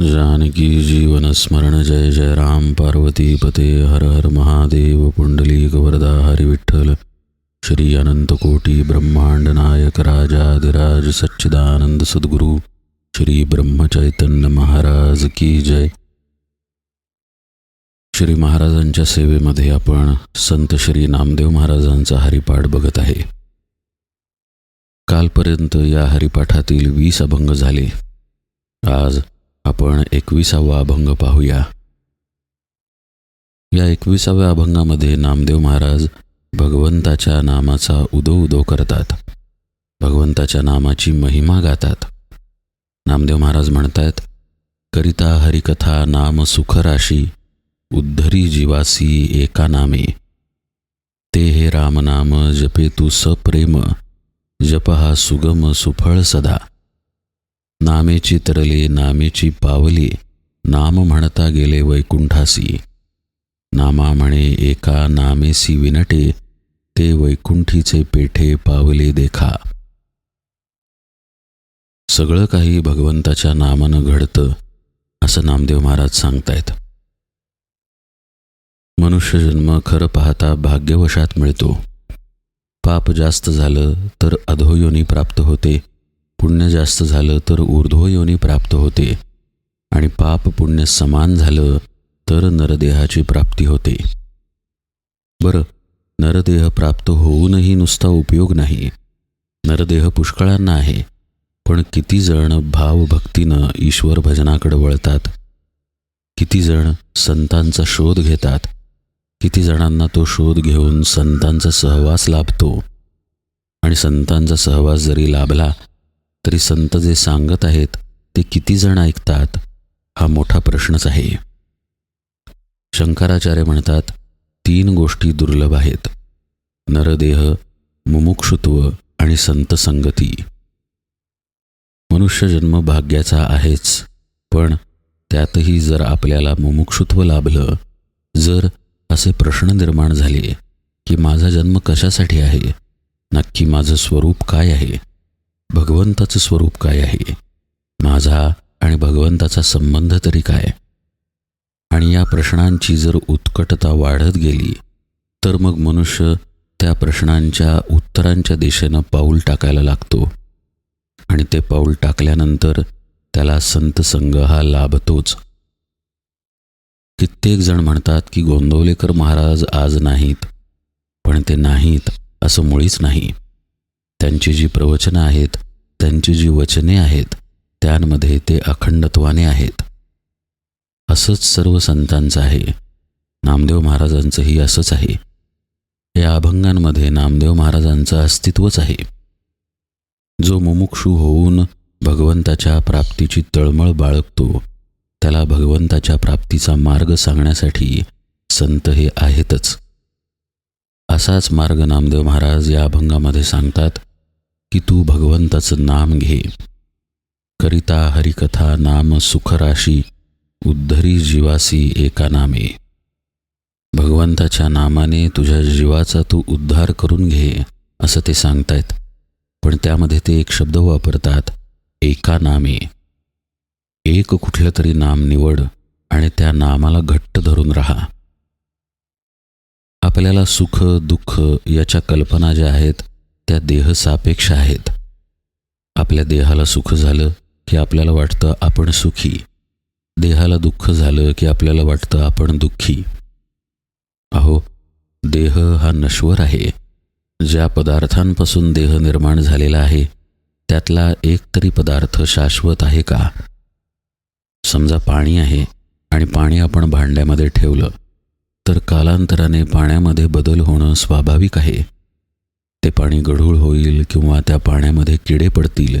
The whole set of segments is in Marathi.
जानकी जीवन स्मरण जय जय राम। पार्वती पते हर हर महादेव। पुंडलीक वरदा हरिविठ्ठल श्री अनंत कोटी ब्रह्मांड नायक राजाधिराज सच्चिदानंद सद्गुरु। श्री ब्रह्मचैतन्य महाराज की जय। श्री महाराजांच्या सेवेमध्ये आपण संत श्री नामदेव महाराजांचा हरिपाठ बघत आहे. कालपर्यंत या हरिपाठातील वीस अभंग झाले. आज आपण एकविसावा अभंग पाहूया. या एकविसाव्या अभंगामध्ये नामदेव महाराज भगवंताच्या नामाचा उदो उदो करतात. भगवंताच्या नामाची महिमा गातात. नामदेव महाराज म्हणतात करिता हरिकथा नाम सुखराशी उद्धरी जीवासी एका नामे. ते हे रामनाम जपे तू सप्रेम जप हा सुगम सुफळ सदा. नामेची तरले नामेची पावली नाम म्हणता गेले वैकुंठासी. नामा म्हणे एका नामेसी विनटे ते वैकुंठीचे पेठे पावले देखा. सगळं काही भगवंताच्या नामानं घडतं असं नामदेव महाराज सांगतायत. मनुष्य जन्म खरं पाहता भाग्यवशात मिळतो. पाप जास्त झालं तर अधोयोनी प्राप्त होते पुण्य जास्त झालं तर ऊर्ध्वयोनी प्राप्त होते. आणि पाप पुण्य समान झालं तर नरदेहाची प्राप्ती होते. बरं नरदेह प्राप्त होऊनही नुसता उपयोग नाही. नरदेह पुष्कळांना आहे पण किती जण भावभक्तीनं ईश्वर भजनाकडे वळतात? किती जण संतांचा शोध घेतात? किती जणांना तो शोध घेऊन संतांचा सहवास लाभतो? आणि संतांचा सहवास जरी लाभला तरी संत जे सांगत आहेत ते किती जण ऐकतात हा मोठा प्रश्नच आहे. शंकराचार्य म्हणतात तीन गोष्टी दुर्लभ आहेत. नरदेह मुमुक्षुत्व आणि संत संगती मनुष्यजन्म भाग्याचा आहेच पण त्यातही जर आपल्याला मुमुक्षुत्व लाभलं जर असे प्रश्न निर्माण झाले की माझा जन्म कशासाठी आहे नक्की माझं स्वरूप काय आहे? भगवंताचं स्वरूप काय आहे? माझा आणि भगवंताचा संबंध तरी काय? आणि या प्रश्नांची जर उत्कटता वाढत गेली तर मग मनुष्य त्या प्रश्नांच्या उत्तरांच्या दिशेनं पाऊल टाकायला लागतो. आणि ते पाऊल टाकल्यानंतर त्याला संतसंग हा लाभतोच. कित्येक जण म्हणतात की गोंदवलेकर महाराज आज नाहीत पण ते नाहीत असं मुळीच नाही. त्यांची जी प्रवचनं आहेत त्यांची जी वचने आहेत त्यांमध्ये ते अखंडत्वाने आहेत. असंच सर्व संतांचं आहे. नामदेव महाराजांचंही असंच आहे. या अभंगांमध्ये नामदेव महाराजांचं अस्तित्वच आहे. जो मुमुक्षू होऊन भगवंताच्या प्राप्तीची तळमळ बाळगतो त्याला भगवंताच्या प्राप्तीचा मार्ग सांगण्यासाठी संत हे आहेतच. असाच मार्ग नामदेव महाराज या अभंगामध्ये सांगतात. की तू भगवंताचं नाम घे. करिता हरिकथा नाम सुखराशी उद्धरी जीवासी एका नामे. भगवंताच्या नामाने तुझ्या जीवाचा तू उद्धार करून घे असं ते सांगतायत. पण त्यामध्ये ते एक शब्द वापरतात एका नामे. एक कुठलं तरी नाम निवड आणि त्या नामाला घट्ट धरून राहा. आपल्याला सुख दुःख याच्या कल्पना ज्या आहेत त्या देहसापेक्ष आहेत. आपल्या देहाला सुख झालं की आपल्याला वाटतं आपण सुखी. देहाला दुःख झालं की आपल्याला वाटतं आपण दुःखी. अहो देह हा नश्वर आहे. ज्या पदार्थांपासून देह निर्माण झालेला आहे त्यातला एक तरी पदार्थ शाश्वत आहे का? समजा पाणी आहे आणि पाणी आपण भांड्यामध्ये ठेवलं तर कालांतराने पाण्यामध्ये बदल होणं स्वाभाविक आहे. ते पाणी गढूळ होईल किंवा त्या पाण्यामध्ये किडे पडतील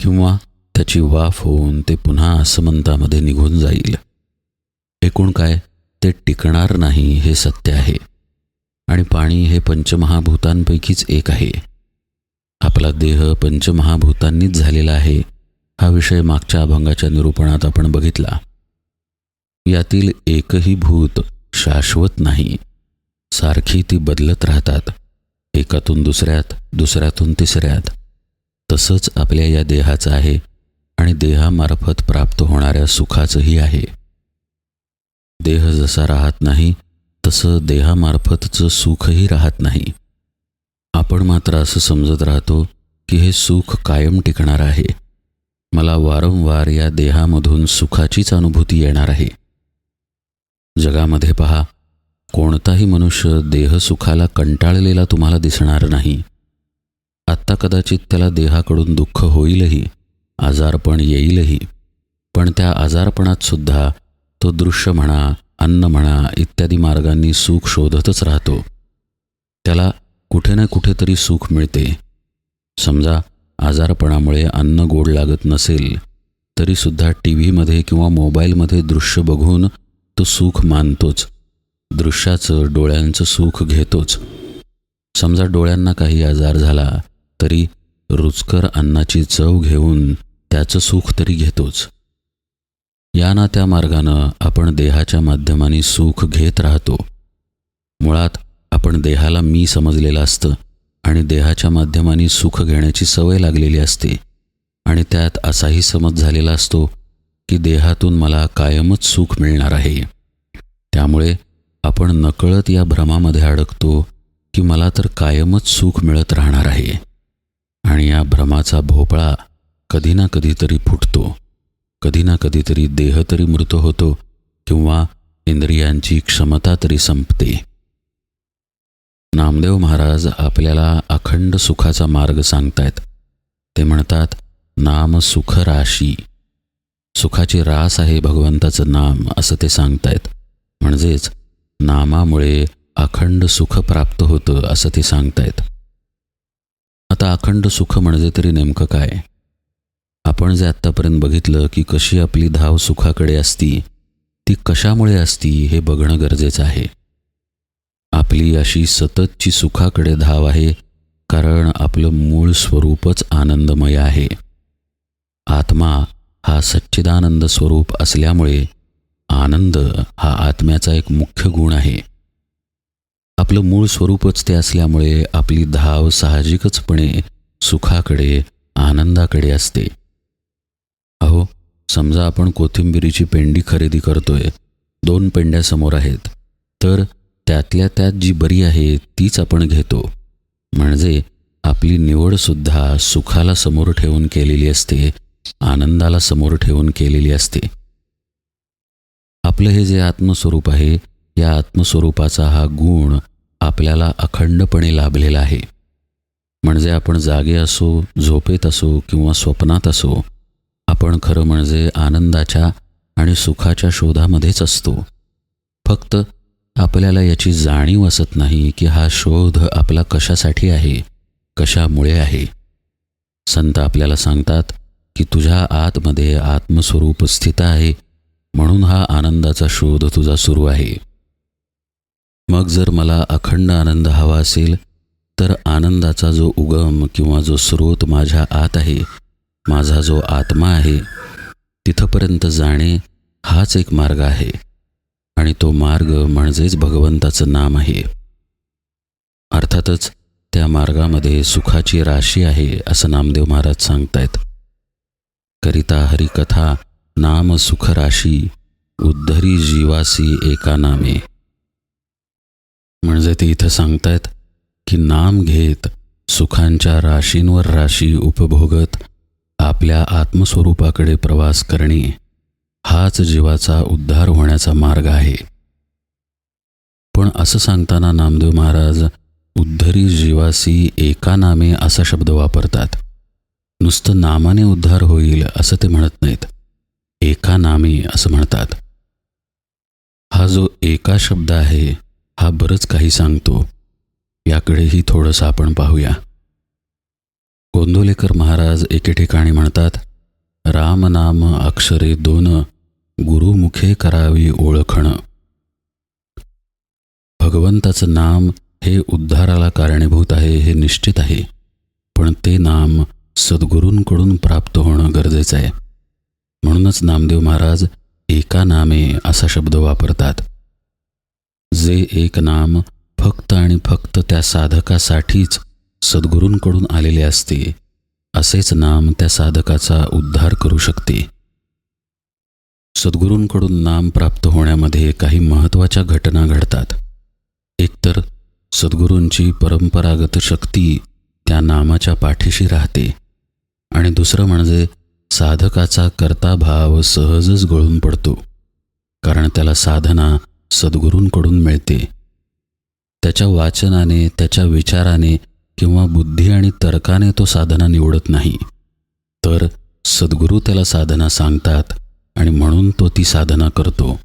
किंवा त्याची वाफ होऊन ते पुन्हा असमंतामध्ये निघून जाईल. एकूण काय? ते टिकणार नाही हे सत्य आहे. आणि पाणी हे पंचमहाभूतांपैकीच एक आहे. आपला देह पंचमहाभूतांनीच झालेला आहे हा विषय मागच्या अभंगाच्या निरूपणात आपण बघितला. यातील एकही भूत शाश्वत नाही. सारखी ती बदलत राहतात. एकातून दुसऱ्यात दुसऱ्यातून तिसऱ्यात. तसंच आपल्या या देहाचं आहे आणि देहामार्फत प्राप्त होणाऱ्या सुखाचंही आहे. देह जसा राहत नाही तसं देहामार्फतचं सुखही राहत नाही. आपण मात्र असं समजत राहतो की हे सुख कायम टिकणार आहे. मला वारंवार या देहामधून सुखाचीच अनुभूती येणार आहे. जगामध्ये पहा कोणताही मनुष्य देहसुखाला कंटाळलेला तुम्हाला दिसणार नाही. आत्ता कदाचित त्याला देहाकडून दुःख होईलही आजारपण येईलही. पण त्या आजारपणात सुद्धा तो दृश्य म्हणा अन्न म्हणा इत्यादी मार्गांनी सुख शोधतच राहतो. त्याला कुठे ना कुठेतरी सुख मिळते. समजा आजारपणामुळे अन्न गोड लागत नसेल तरीसुद्धा टी व्हीमध्ये किंवा मोबाईलमध्ये दृश्य बघून तो सुख मानतोच. दृश्याचं डोळ्यांचं सुख घेतोच. समजा डोळ्यांना काही आजार झाला तरी रुचकर अन्नाची चव घेऊन त्याचं सुख तरी घेतोच. या ना त्या मार्गानं आपण देहाच्या माध्यमाने सुख घेत राहतो. मुळात आपण देहाला मी समजलेलं असतं आणि देहाच्या माध्यमाने सुख घेण्याची सवय लागलेली असते. आणि त्यात असाही समज झालेला असतो की देहातून मला कायमच सुख मिळणार आहे. त्यामुळे आपण नकळत या भ्रमामध्ये अडकतो की मला तर कायमच सुख मिळत राहणार आहे. आणि या भ्रमाचा भोपळा कधी ना कधीतरी फुटतो. कधी ना कधीतरी देह तरी मृत होतो किंवा इंद्रियांची क्षमता तरी संपते. नामदेव महाराज आपल्याला अखंड सुखाचा मार्ग सांगतायत. ते म्हणतात नाम सुख राशी. सुखाची रास आहे भगवंताचं नाम असं ते सांगतायत. म्हणजेच नामामुळे अखंड सुख प्राप्त होतं असं ते सांगतायत. आता अखंड सुख म्हणजे तरी नेमकं काय? आपण जे आत्तापर्यंत बघितलं की कशी आपली धाव सुखाकडे असती ती कशामुळे असती हे बघणं गरजेचं आहे. आपली अशी सततची सुखाकडे धाव आहे कारण आपलं मूळ स्वरूपच आनंदमय आहे. आत्मा हा सच्चिदानंद स्वरूप असल्यामुळे आनंद हा आत्म्याचा एक मुख्य गुण आहे. आपलं मूळ स्वरूपच ते असल्यामुळे आपली धाव साहजिकचपणे सुखाकडे आनंदाकडे असते. अहो समजा आपण कोथिंबिरीची पेंडी खरेदी करतोय दोन पेंड्या समोर आहेत तर त्यातल्या त्यात जी बरी आहे तीच आपण घेतो. म्हणजे आपली निवडसुद्धा सुखाला समोर ठेवून केलेली असते आनंदाला समोर ठेवून केलेली असते. आपलं हे जे आत्मस्वरूप आहे या आत्मस्वरूपाचा हा गुण आपल्याला अखंडपणे लाभलेला आहे. म्हणजे आपण जागे असो झोपेत असो किंवा स्वप्नात असो आपण खरं म्हणजे आनंदाच्या आणि सुखाच्या शोधामध्येच असतो. फक्त आपल्याला याची जाणीव असत नाही की हा शोध आपला कशासाठी आहे कशामुळे आहे. संत आपल्याला सांगतात की तुझ्या आतमध्ये आत्मस्वरूप स्थित आहे म्हणून हा आनंदाचा शोध तुझा सुरू आहे. मग जर मला अखंड आनंद हवा असेल तर आनंदाचा जो उगम किंवा जो स्रोत माझ्या आत आहे माझा जो आत्मा आहे तिथपर्यंत जाणे हाच एक मार्ग आहे. आणि तो मार्ग म्हणजेच भगवंताचं नाम आहे. अर्थातच त्या मार्गामध्ये सुखाची राशी आहे असं नामदेव महाराज सांगतायत. करिता हरिकथा नाम सुख राशी उद्धरी जीवासी एका नामे म्हणजे ते इथं सांगतायत की नाम घेत सुखांच्या राशींवर राशी उपभोगत आपल्या आत्मस्वरूपाकडे प्रवास करणे हाच जीवाचा उद्धार होण्याचा मार्ग आहे. पण असं सांगताना नामदेव महाराज उद्धरी जीवासी एका नामे असा शब्द वापरतात. नुसतं नामाने उद्धार होईल असं ते म्हणत नाहीत. एका नामे असं म्हणतात. हा जो एका शब्द आहे हा बरंच काही सांगतो. याकडेही थोडंसं आपण पाहूया. गोंदोलेकर महाराज एके ठिकाणी म्हणतात राम नाम अक्षरे दोन गुरुमुखे करावी ओळखण. भगवंताचं नाम हे उद्धाराला कारणीभूत आहे हे निश्चित आहे. पण ते नाम सद्गुरूंकडून प्राप्त होणं गरजेचं आहे. म्हणूनच नामदेव महाराज एका नामे असा शब्द वापरतात. जे एक नाम फक्त आणि फक्त त्या साधकासाठीच सद्गुरूंकडून आलेले असते असेच नाम त्या साधकाचा उद्धार करू शकते. सद्गुरूंकडून नाम प्राप्त होण्यामध्ये काही महत्त्वाच्या घटना घडतात. एकतर सद्गुरूंची परंपरागत शक्ती त्या नामाच्या पाठीशी राहते आणि दुसरं म्हणजे साधकाचा कर्ताभाव सहजच गळून पडतो कारण त्याला साधना सद्गुरूंकडून मिळते. त्याच्या वाचनाने त्याच्या विचाराने किंवा बुद्धी आणि तर्काने तो साधना निवडत नाही. तर सद्गुरू त्याला साधना सांगतात आणि म्हणून तो ती साधना करतो.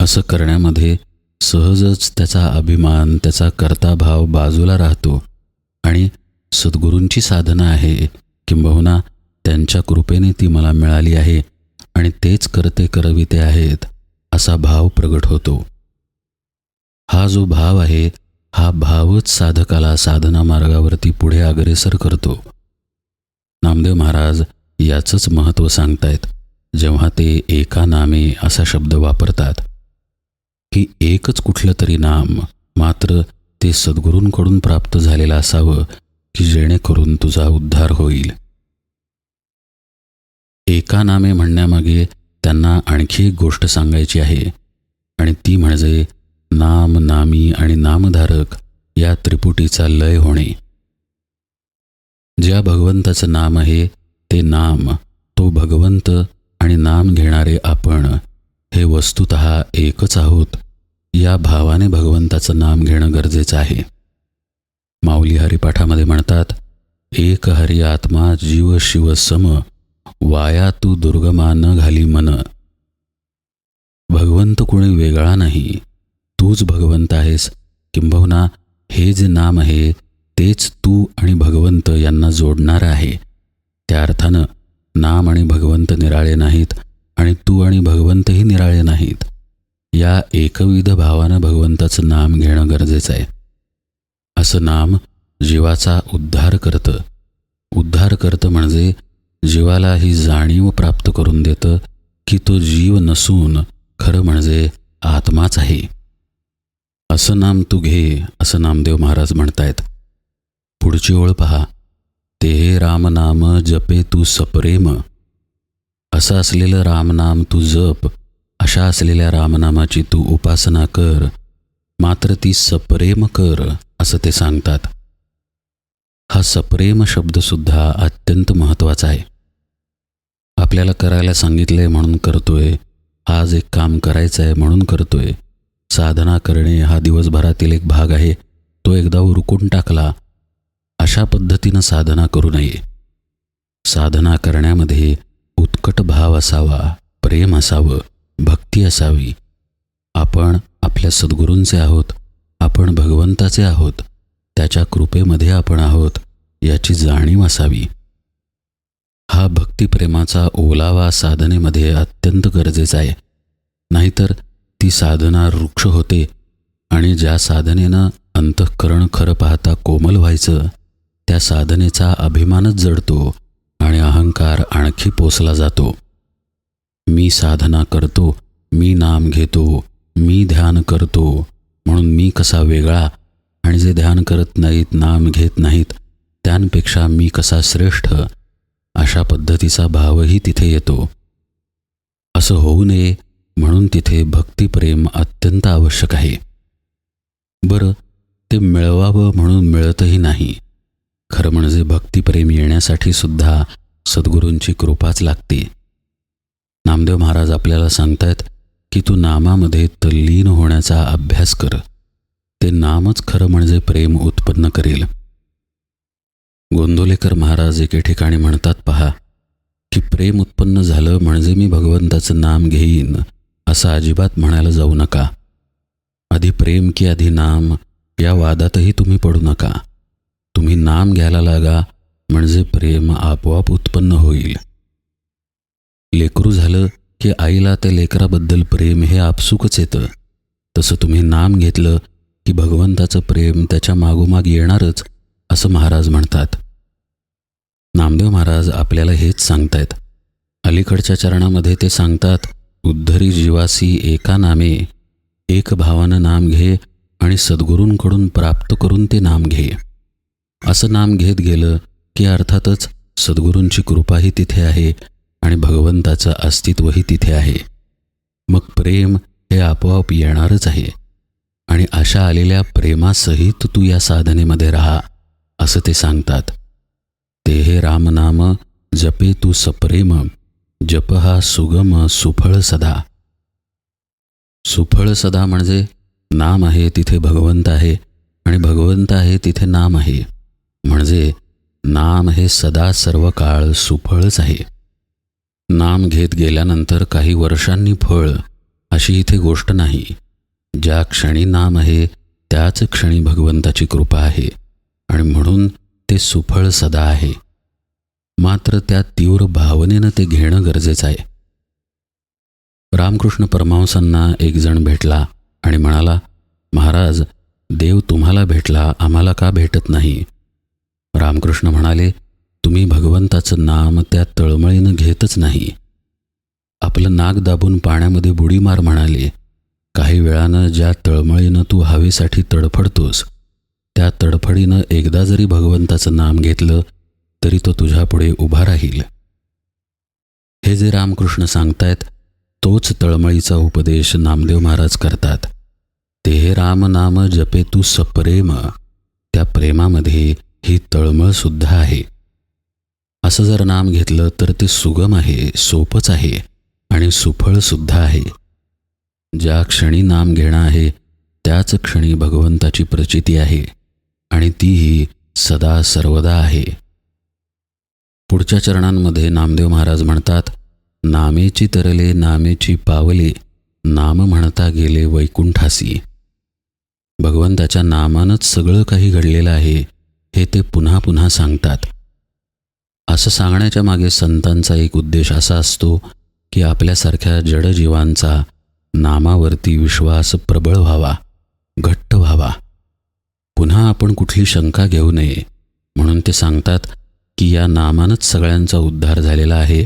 असं करण्यामध्ये सहजच त्याचा अभिमान त्याचा कर्ताभाव बाजूला राहतो आणि सद्गुरूंची साधना आहे किंबहुना त्यांच्या कृपेने ती मला मिळाली आहे आणि तेच करते करविते आहेत असा भाव प्रगट होतो. हा जो भाव आहे हा भावच साधकाला साधना मार्गावरती पुढे अग्रेसर करतो. नामदेव महाराज याचंच महत्त्व सांगतायत जेव्हा ते एका नामे असा शब्द वापरतात. की एकच कुठलं तरी नाम मात्र ते सद्गुरूंकडून प्राप्त झालेलं असावं की जेणेकरून तुझा उद्धार होईल. एका नामे म्हणण्यामागे त्यांना आणखी एक गोष्ट सांगायची आहे. आणि ती म्हणजे नाम नामी आणि नामधारक या त्रिपुटीचा लय होणे. ज्या भगवंताचं नाम आहे ते नाम तो भगवंत आणि नाम घेणारे आपण हे वस्तुत एकच आहोत. या भावाने भगवंताचं नाम घेणं गरजेचं आहे. माऊली हरिपाठामध्ये म्हणतात एक हरी आत्मा जीव शिव सम वाया तू दुर्गमा न घाली मन. भगवंत कोणी वेगळा नाही. तूच भगवंत आहेस. किंबहुना हे जे नाम आहे तेच तू आणि भगवंत यांना जोडणार आहे. त्या अर्थानं नाम आणि भगवंत निराळे नाहीत आणि तू आणि भगवंतही निराळे नाहीत. या एकविध भावानं भगवंताचं नाम घेणं गरजेचं आहे. असं नाम जीवाचा उद्धार करतं. उद्धार करतं म्हणजे जीवाला ही जाणीव प्राप्त करून देतं की तो जीव नसून खरं म्हणजे आत्माच आहे. असं नाम तू घे असं नामदेव महाराज म्हणतायत. पुढची ओळ पहा. ते राम रामनाम जपे तू सप्रेम. असं असलेलं रामनाम तू जप अशा असलेल्या रामनामाची तू उपासना कर. मात्र ती सप्रेम कर असं ते सांगतात. हा सप्रेम शब्दसुद्धा अत्यंत महत्त्वाचा आहे. आपल्याला करायला सांगितलंय म्हणून करतोय आज एक काम करायचं आहे म्हणून करतोय साधना करणे हा दिवसभरातील एक भाग आहे तो एकदा उरकून टाकला अशा पद्धतीनं साधना करू नये. साधना करण्यामध्ये उत्कट भाव असावा प्रेम असावं भक्ती असावी. आपण आपल्या सद्गुरूंचे आहोत आपण भगवंताचे आहोत त्याच्या कृपेमध्ये आपण आहोत याची जाणीव असावी. हा भक्तिप्रेमाचा ओलावा साधनेमध्ये अत्यंत गरजेचा आहे. नाहीतर ती साधना वृक्ष होते आणि ज्या साधनेनं अंतःकरण खरं पाहता कोमल व्हायचं त्या साधनेचा अभिमानच जडतो आणि अहंकार आणखी पोसला जातो. मी साधना करतो मी नाम घेतो मी ध्यान करतो म्हणून मी कसा वेगळा आणि जे ध्यान करत नाहीत नाम घेत नाहीत त्यांपेक्षा मी कसा श्रेष्ठ? अशा पद्धतीचा भावही तिथे येतो. असं होऊ नये म्हणून तिथे भक्तिप्रेम अत्यंत आवश्यक आहे. बरं ते मिळवावं म्हणून मिळतही नाही. खरं म्हणजे भक्तिप्रेम येण्यासाठी सुद्धा सद्गुरूंची कृपाच लागते. नामदेव महाराज आपल्याला सांगतायत की तू नामामध्ये तल्लीन होण्याचा अभ्यास कर. ते नामच खरं म्हणजे प्रेम उत्पन्न करेल. गोंदोलेकर महाराज एके ठिकाणी म्हणतात पहा की प्रेम उत्पन्न झालं म्हणजे मी भगवंताचं नाम घेईन असं अजिबात म्हणायला जाऊ नका. आधी प्रेम की आधी नाम या वादातही तुम्ही पडू नका. तुम्ही नाम घ्यायला लागा म्हणजे प्रेम आपोआप उत्पन्न होईल. लेकरू झालं की आईला त्या लेकराबद्दल प्रेम हे आपसुकच येतं. तसं तुम्ही नाम घेतलं की भगवंताचं प्रेम त्याच्या मागोमाग येणारच असं महाराज म्हणतात. नामदेव महाराज आपल्याला हेच सांगतायत. अलीकडच्या चरणामध्ये ते सांगतात उद्धरी जीवासी एका नामे एक भावानं नाम घे आणि सद्गुरूंकडून प्राप्त करून ते नाम घे. असं नाम घेत गेलं की अर्थातच सद्गुरूंची कृपाही तिथे आहे आणि भगवंताचं अस्तित्वही तिथे आहे. मग प्रेम हे आपोआप येणारच आहे. आणि अशा आलेल्या प्रेमासहित तू या साधनेमध्ये राहा असं ते सांगतात. ते हे रामनाम जपे तू सप्रेम जप हा सुगम सुफळ सदा. सुफळ सदा म्हणजे नाम आहे तिथे भगवंत आहे आणि भगवंत आहे तिथे नाम आहे. म्हणजे नाम हे सदा सर्व काळ सुफळच आहे. नाम घेत गेल्यानंतर काही वर्षांनी फळ अशी इथे गोष्ट नाही. ज्या क्षणी नाम आहे त्याच क्षणी भगवंताची कृपा आहे आणि म्हणून ते सुफळ सदा आहे. मात्र त्या तीव्र भावनेनं ते घेणं गरजेचं आहे. रामकृष्ण परमांसांना एक जण भेटला आणि म्हणाला महाराज देव तुम्हाला भेटला आम्हाला का भेटत नाही? रामकृष्ण म्हणाले तुम्ही भगवंताचं नाम त्या तळमळीनं घेतच नाही. आपलं नाक दाबून पाण्यामध्ये बुडी मार म्हणाले काही वेळानं ज्या तळमळीनं तू हवेसाठी तडफडतोस त्या तडफडीनं एकदा जरी भगवंताचं नाम घेतलं तरी तो तुझ्यापुढे उभा राहील. हे जे रामकृष्ण सांगतायत तोच तळमळीचा उपदेश नामदेव महाराज करतात. ते हे राम नाम जपे तू सप्रेम त्या प्रेमामध्ये ही तळमळ सुद्धा आहे. असं जर नाम घेतलं तर ते सुगम आहे सोपंच आहे आणि सुफळ सुद्धा आहे. ज्या क्षणी नाम घेणं आहे त्याच क्षणी भगवंताची प्रचिती आहे आणि तीही सदा सर्वदा आहे. पुढच्या चरणांमध्ये नामदेव महाराज म्हणतात नामेची तरले नामेची पावले नाम म्हणता गेले वैकुंठासी. भगवंताच्या नामानंच सगळं काही घडलेलं आहे हे ते पुन्हा पुन्हा सांगतात. असं सांगण्याच्या मागे संतांचा एक उद्देश असा असतो की आपल्यासारख्या जडजीवांचा नामावरती विश्वास प्रबळ व्हावा घट्ट व्हावा. पुन्हा आपण कुठली शंका घेऊ नये म्हणून ते सांगतात की या नामानच सगळ्यांचा उद्धार झालेला आहे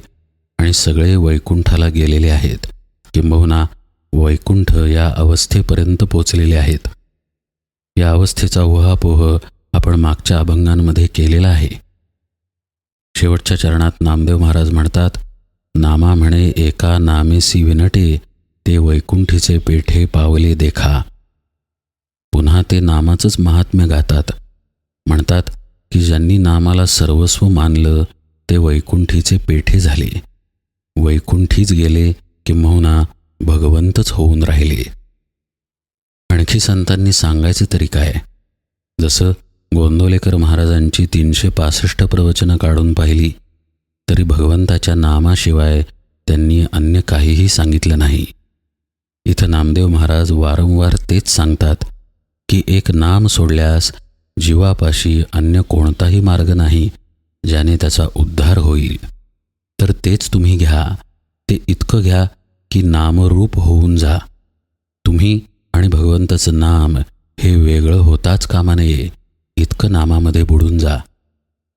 आणि सगळे वैकुंठाला गेलेले आहेत. किंबहुना वैकुंठ या अवस्थेपर्यंत पोचलेले आहेत. या अवस्थेचा उहापोह आपण मागच्या अभंगांमध्ये केलेला आहे. शेवटच्या चरणात नामदेव महाराज म्हणतात नामा म्हणे एका नामेसी विनटे ते वैकुंठीचे पेठे पावले देखा. पुन्हा ते नामाचंच महात्म्य गातात. म्हणतात की ज्यांनी नामाला सर्वस्व मानलं ते वैकुंठीचे पेठे झाले. वैकुंठीच गेले किंबहुना भगवंतच होऊन राहिले. आणखी संतांनी सांगायचं तरी काय? जसं गोंदवलेकर महाराजांची तीनशे पासष्ट प्रवचनं काढून पाहिली तरी भगवंताच्या नामाशिवाय त्यांनी अन्य काहीही सांगितलं नाही. इथं नामदेव महाराज वारंवार तेच सांगतात की एक नाम सोडल्यास जीवापाशी अन्य कोणताही मार्ग नाही ज्याने त्याचा उद्धार होईल. तर तेच तुम्ही घ्या ते इतकं घ्या की नामरूप होऊन जा. तुम्ही आणि भगवंताचं नाम हे वेगळं होताच कामा नये इतकं नामामध्ये बुडून जा.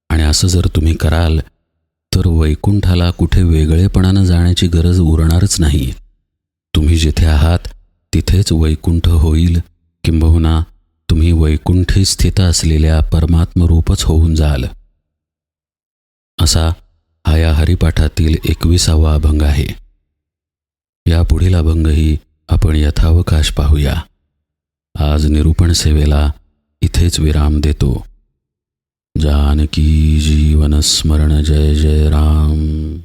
आणि असं जर तुम्ही कराल तर वैकुंठाला कुठे वेगळेपणानं जाण्याची गरज उरणारच नाही. तुम्ही जिथे आहात तिथेच वैकुंठ होईल. किंबहुना तुम्ही वैकुंठी स्थित असलेल्या परमात्मरूपच होऊन जाल. असा हा या हरिपाठातील एकविसावा अभंग आहे. या पुढील अभंगही आपण यथावकाश पाहूया. आज निरूपण सेवेला इथेच विराम देतो. जानकी जीवन स्मरण जय जय राम.